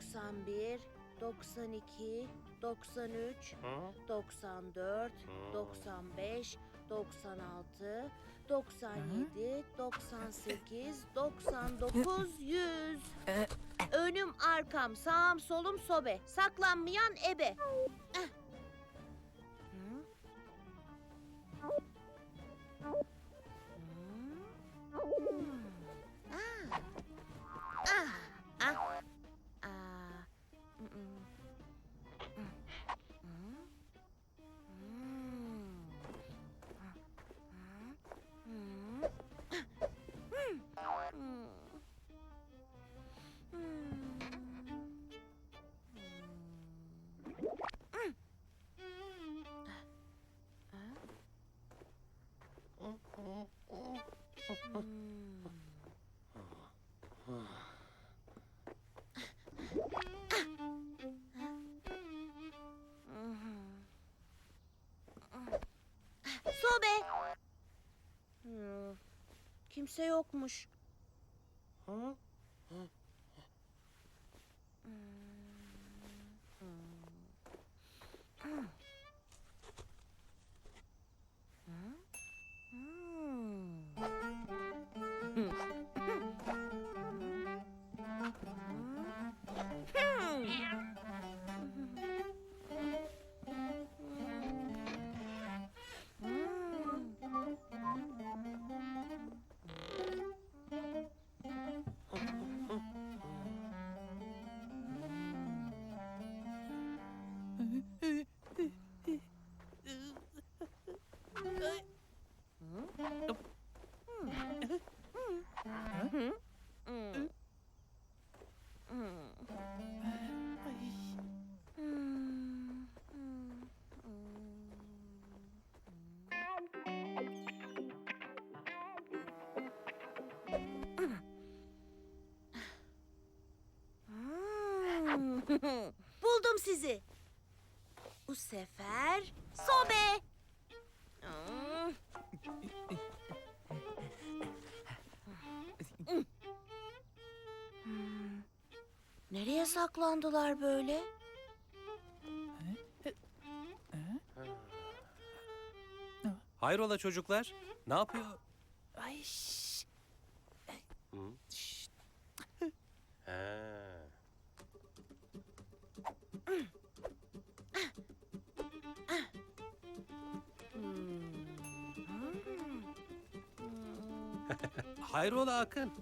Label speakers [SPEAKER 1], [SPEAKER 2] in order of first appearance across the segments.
[SPEAKER 1] 91, 92, 93, 94, 95, 96, 97, 98, 99, 100. Önüm arkam, sağım solum sobe. Saklanmayan ebe. Eh. Kimse yokmuş. Buldum sizi. Bu sefer sobe. Nereye saklandılar böyle?
[SPEAKER 2] Hayrola çocuklar? Ne yapıyor?
[SPEAKER 3] Ay şş. Şşt.
[SPEAKER 2] Hayrola Akın?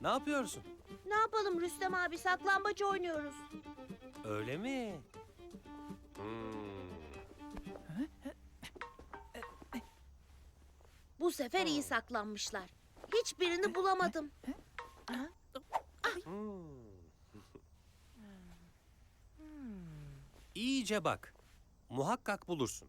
[SPEAKER 2] Ne yapıyorsun?
[SPEAKER 1] Ne yapalım Rüstem abi saklambaç oynuyoruz.
[SPEAKER 2] Öyle mi?
[SPEAKER 1] Bu sefer iyi saklanmışlar. Hiçbirini bulamadım.
[SPEAKER 2] İyice bak. Muhakkak bulursun.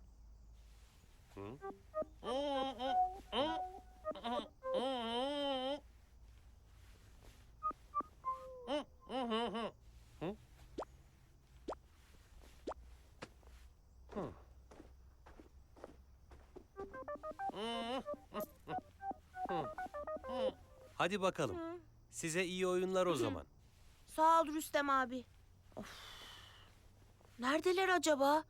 [SPEAKER 2] Hadi bakalım. Size iyi oyunlar o zaman.
[SPEAKER 1] Sağ ol Rüstem abi. Of. Neredeler acaba?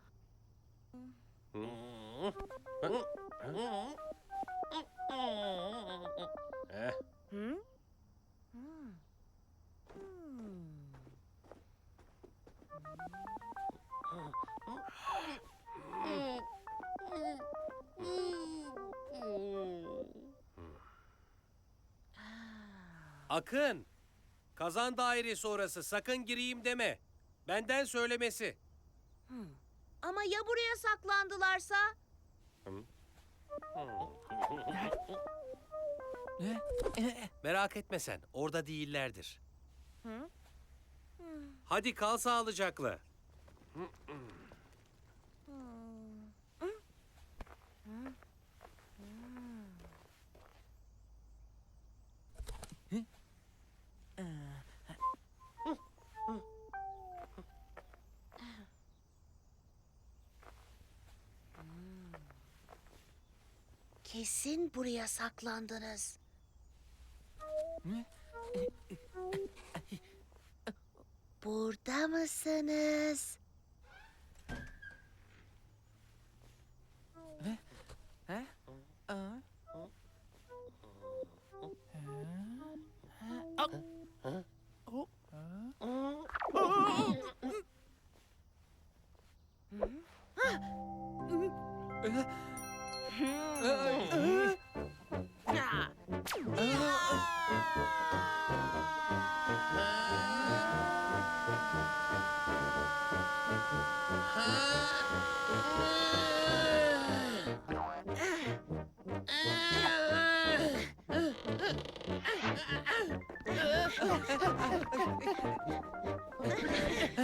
[SPEAKER 2] Akın. Kazan dairesi orası. Sakın gireyim deme. Benden söylemesi.
[SPEAKER 1] Ama ya buraya saklandılarsa?
[SPEAKER 3] Ne?
[SPEAKER 2] Merak etme sen. Orada değillerdir. Hadi kal sağlıcakla.
[SPEAKER 1] Kesin buraya saklandınız. Burada mısınız?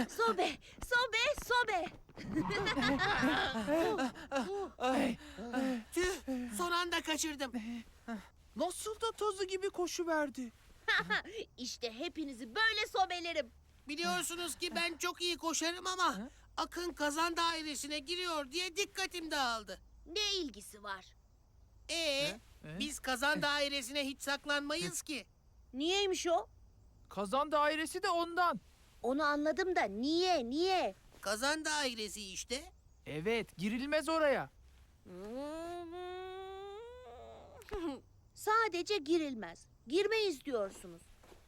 [SPEAKER 1] Sobe, sobe, sobe.
[SPEAKER 4] Tüh, son anda kaçırdım.
[SPEAKER 3] Nasıl da tazı gibi koşu verdi.
[SPEAKER 1] İşte hepinizi böyle sobelerim.
[SPEAKER 4] Biliyorsunuz ki ben çok iyi koşarım ama Akın kazan dairesine giriyor diye dikkatim dağıldı.
[SPEAKER 1] Ne ilgisi var?
[SPEAKER 4] Ee, biz kazan dairesine hiç saklanmayız ki.
[SPEAKER 1] Niyeymiş o?
[SPEAKER 3] Kazan dairesi de ondan.
[SPEAKER 1] Onu anladım da niye, niye?
[SPEAKER 4] Kazan dairesi işte.
[SPEAKER 3] Evet, girilmez oraya.
[SPEAKER 1] Sadece girilmez. Girmeyiz diyorsunuz.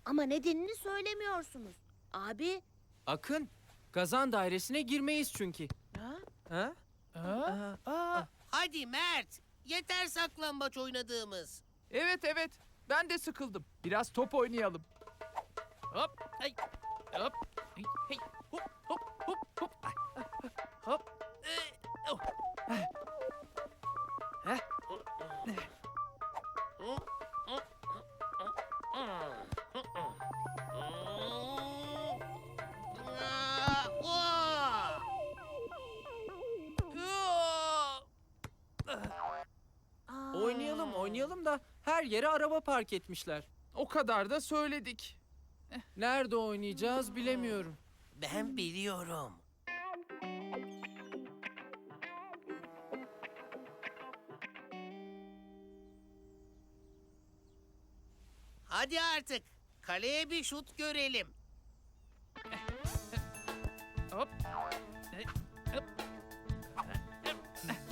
[SPEAKER 1] Ama nedenini söylemiyorsunuz. Abi,
[SPEAKER 5] Akın, kazan dairesine girmeyiz çünkü.
[SPEAKER 1] ha?
[SPEAKER 5] Ha?
[SPEAKER 3] Aa, aa.
[SPEAKER 4] Hadi Mert, yeter saklambaç oynadığımız.
[SPEAKER 3] Evet evet, ben de sıkıldım. Biraz top oynayalım. Hop, hey, hop, hey, hey, hop, hop, hop, hop, ah, ah, hop. eh, oh. Ah.
[SPEAKER 5] Oynayalım, oynayalım da her yere araba park etmişler.
[SPEAKER 3] O kadar da söyledik.
[SPEAKER 5] Nerede oynayacağız bilemiyorum.
[SPEAKER 4] Ben biliyorum. Hadi artık. Kaleye bir şut görelim.
[SPEAKER 3] Hop. Hop.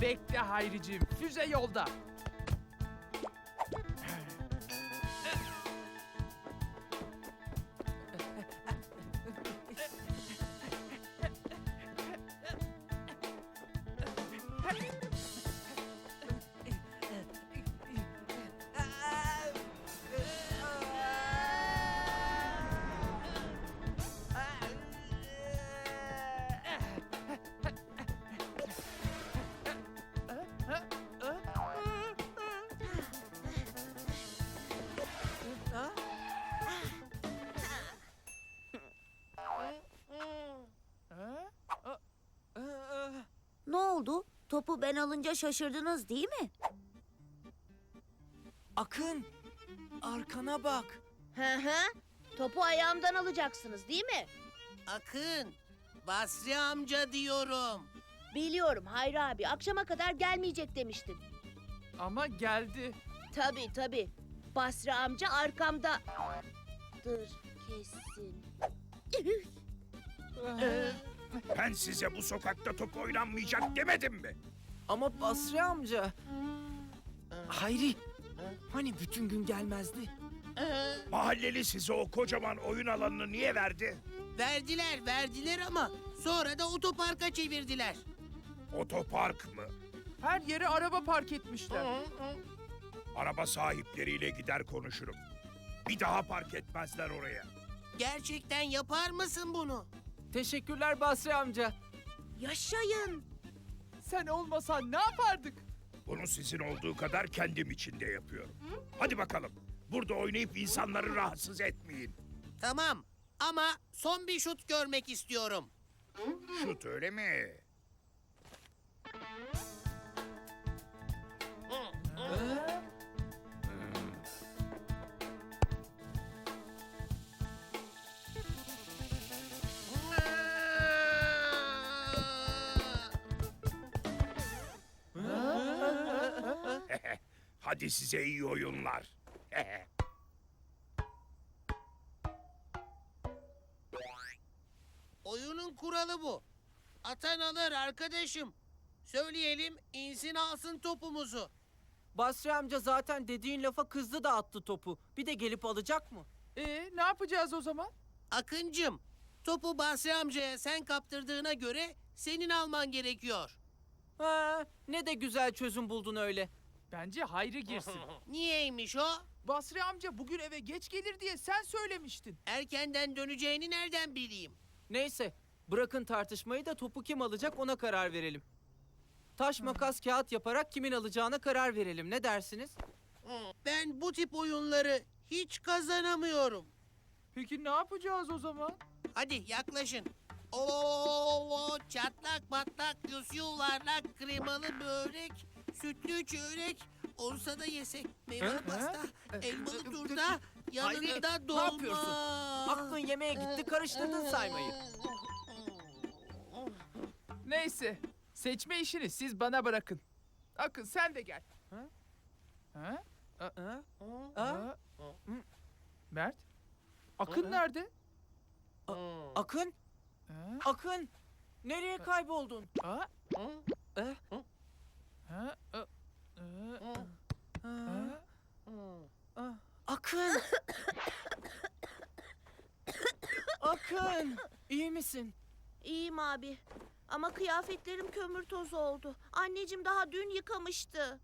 [SPEAKER 3] Bekle Hayricim, füze yolda.
[SPEAKER 1] Ne oldu? Topu ben alınca şaşırdınız değil mi?
[SPEAKER 5] Akın, arkana bak.
[SPEAKER 1] Hı hı. Topu ayağımdan alacaksınız değil mi?
[SPEAKER 4] Akın, Basri amca diyorum.
[SPEAKER 1] Biliyorum Hayri abi. Akşama kadar gelmeyecek demiştin.
[SPEAKER 3] Ama geldi.
[SPEAKER 1] Tabii tabii. Basri amca arkamda. Dır kesin.
[SPEAKER 6] Ben size bu sokakta top oynanmayacak demedim mi?
[SPEAKER 5] Ama Basri amca... Hayri, hani bütün gün gelmezdi?
[SPEAKER 6] Mahalleli size o kocaman oyun alanını niye verdi?
[SPEAKER 4] Verdiler, verdiler ama sonra da otoparka çevirdiler.
[SPEAKER 6] Otopark mı?
[SPEAKER 3] Her yere araba park etmişler.
[SPEAKER 6] Araba sahipleriyle gider konuşurum. Bir daha park etmezler oraya.
[SPEAKER 4] Gerçekten yapar mısın bunu?
[SPEAKER 5] Teşekkürler Basri amca.
[SPEAKER 1] Yaşayın.
[SPEAKER 3] Sen olmasan ne yapardık?
[SPEAKER 6] Bunu sizin olduğu kadar kendim için de yapıyorum. Hadi bakalım. Burada oynayıp insanları rahatsız etmeyin.
[SPEAKER 4] Tamam ama son bir şut görmek istiyorum.
[SPEAKER 6] Şut öyle mi? Hadi size iyi oyunlar.
[SPEAKER 4] Oyunun kuralı bu. Atan alır arkadaşım. Söyleyelim insin alsın topumuzu.
[SPEAKER 5] Basri amca zaten dediğin lafa kızdı da attı topu. Bir de gelip alacak mı?
[SPEAKER 3] Ee, ne yapacağız o zaman?
[SPEAKER 4] Akıncım, topu Basri amcaya sen kaptırdığına göre senin alman gerekiyor.
[SPEAKER 5] Ha, ne de güzel çözüm buldun öyle.
[SPEAKER 3] Bence Hayri girsin.
[SPEAKER 4] Niyeymiş o?
[SPEAKER 3] Basri amca bugün eve geç gelir diye sen söylemiştin.
[SPEAKER 4] Erkenden döneceğini nereden bileyim?
[SPEAKER 5] Neyse, bırakın tartışmayı da topu kim alacak ona karar verelim. Taş makas kağıt yaparak kimin alacağına karar verelim. Ne dersiniz?
[SPEAKER 4] Ben bu tip oyunları hiç kazanamıyorum.
[SPEAKER 3] Peki ne yapacağız o zaman?
[SPEAKER 4] Hadi yaklaşın. Oo, çatlak batlak, yüz yuvarlak, kremalı börek, sütlü çörek, olsa da yesek, meyveli pasta, elmalı turta, yanında
[SPEAKER 5] ne
[SPEAKER 4] dolma.
[SPEAKER 5] yapıyorsun? Aklın yemeğe gitti, karıştırdın saymayı.
[SPEAKER 3] Neyse. Seçme işini siz bana bırakın. Akın sen de gel. Ha? Ha?
[SPEAKER 5] Ha?
[SPEAKER 3] Ha? Mert? Akın nerede?
[SPEAKER 5] Akın? Akın. Nereye kayboldun?
[SPEAKER 3] Ha?
[SPEAKER 5] Eh?
[SPEAKER 3] Ha? Ö- Ö-
[SPEAKER 5] Ha?
[SPEAKER 3] Ha?
[SPEAKER 5] Akın. Akın, iyi misin?
[SPEAKER 1] İyiyim abi. Ama kıyafetlerim kömür tozu oldu. Anneciğim daha dün yıkamıştı.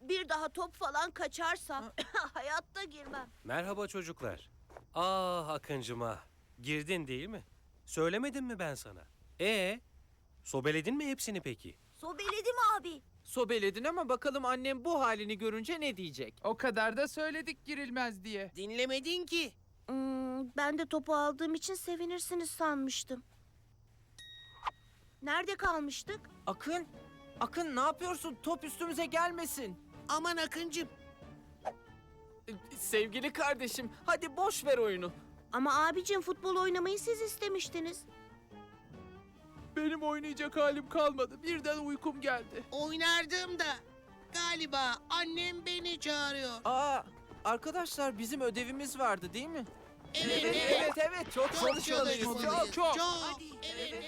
[SPEAKER 1] Bir daha top falan kaçarsam hayatta girmem.
[SPEAKER 2] Merhaba çocuklar. Ah Akıncıma. Girdin değil mi? Söylemedim mi ben sana? Ee, sobeledin mi hepsini peki?
[SPEAKER 1] Sobeledim abi.
[SPEAKER 5] Sobeledin ama bakalım annem bu halini görünce ne diyecek?
[SPEAKER 3] O kadar da söyledik girilmez diye.
[SPEAKER 4] Dinlemedin ki.
[SPEAKER 1] Hmm, ben de topu aldığım için sevinirsiniz sanmıştım. Nerede kalmıştık?
[SPEAKER 5] Akın, Akın ne yapıyorsun? Top üstümüze gelmesin.
[SPEAKER 4] Aman Akıncım,
[SPEAKER 5] Ee, Sevgili kardeşim, hadi boş ver oyunu.
[SPEAKER 1] Ama abicim futbol oynamayı siz istemiştiniz.
[SPEAKER 3] Benim oynayacak halim kalmadı. Birden uykum geldi.
[SPEAKER 4] oynardım da. Galiba annem beni çağırıyor.
[SPEAKER 5] Aa, arkadaşlar bizim ödevimiz vardı değil mi?
[SPEAKER 4] Evet,
[SPEAKER 5] evet,
[SPEAKER 4] evet.
[SPEAKER 5] evet, evet, çok
[SPEAKER 4] Çok
[SPEAKER 5] çalışmalıyız.
[SPEAKER 4] çalışmalıyız.
[SPEAKER 3] çok.
[SPEAKER 4] Çok. Evet, evet.
[SPEAKER 5] Evet,